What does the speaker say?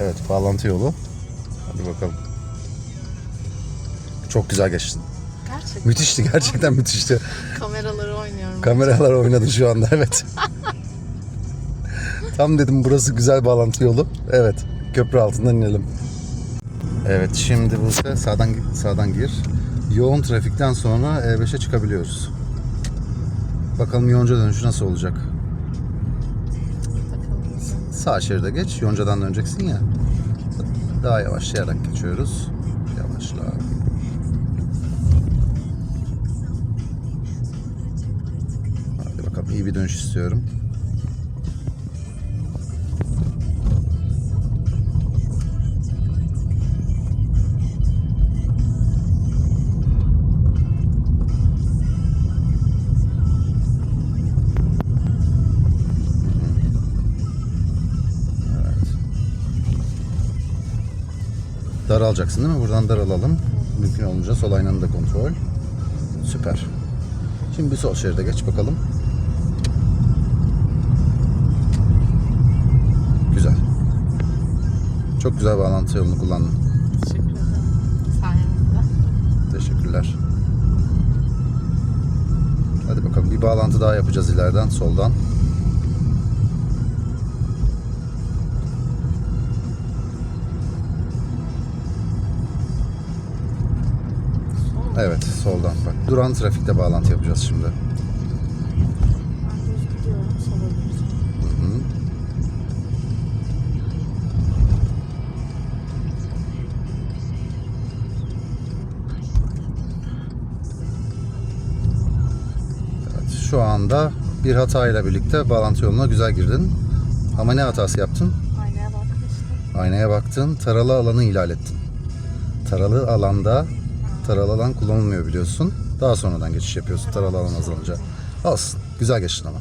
Evet bağlantı yolu. Hadi bakalım. Çok güzel geçtin. Gerçekten. Müthişti gerçekten müthişti. Kameraları oynuyorum. Kameralar oynadı şu anda evet. Tam dedim burası güzel bağlantı yolu. Evet köprü altından inelim. Evet şimdi bu sağdan sağdan gir. Yoğun trafikten sonra E5'e çıkabiliyoruz. Bakalım Yonca dönüşü nasıl olacak? Sağ şeride geç. Yonca'dan döneceksin ya. Daha yavaşlayarak geçiyoruz. Yavaşla. Hadi bakalım iyi bir dönüş istiyorum. Daralacaksın değil mi? Buradan daralalım. Mümkün olunca sol aynanı da kontrol. Süper. Şimdi bir sol şeride geç bakalım. Güzel. Çok güzel bağlantı yolunu kullandın. Teşekkür ederim. Sayenizde. Teşekkürler. Hadi bakalım bir bağlantı daha yapacağız ileriden soldan. Evet soldan bak. Duran trafikte bağlantı yapacağız şimdi. Evet, şu anda bir hatayla birlikte bağlantı yoluna güzel girdin. Ama ne hatası yaptın? Aynaya bakmıştım. Aynaya baktın, taralı alanı ihlal ettin. Taralı alanda, taralı alan kullanılmıyor biliyorsun. Daha sonradan geçiş yapıyorsun taralı alan azalınca. Olsun, güzel geçtin ama.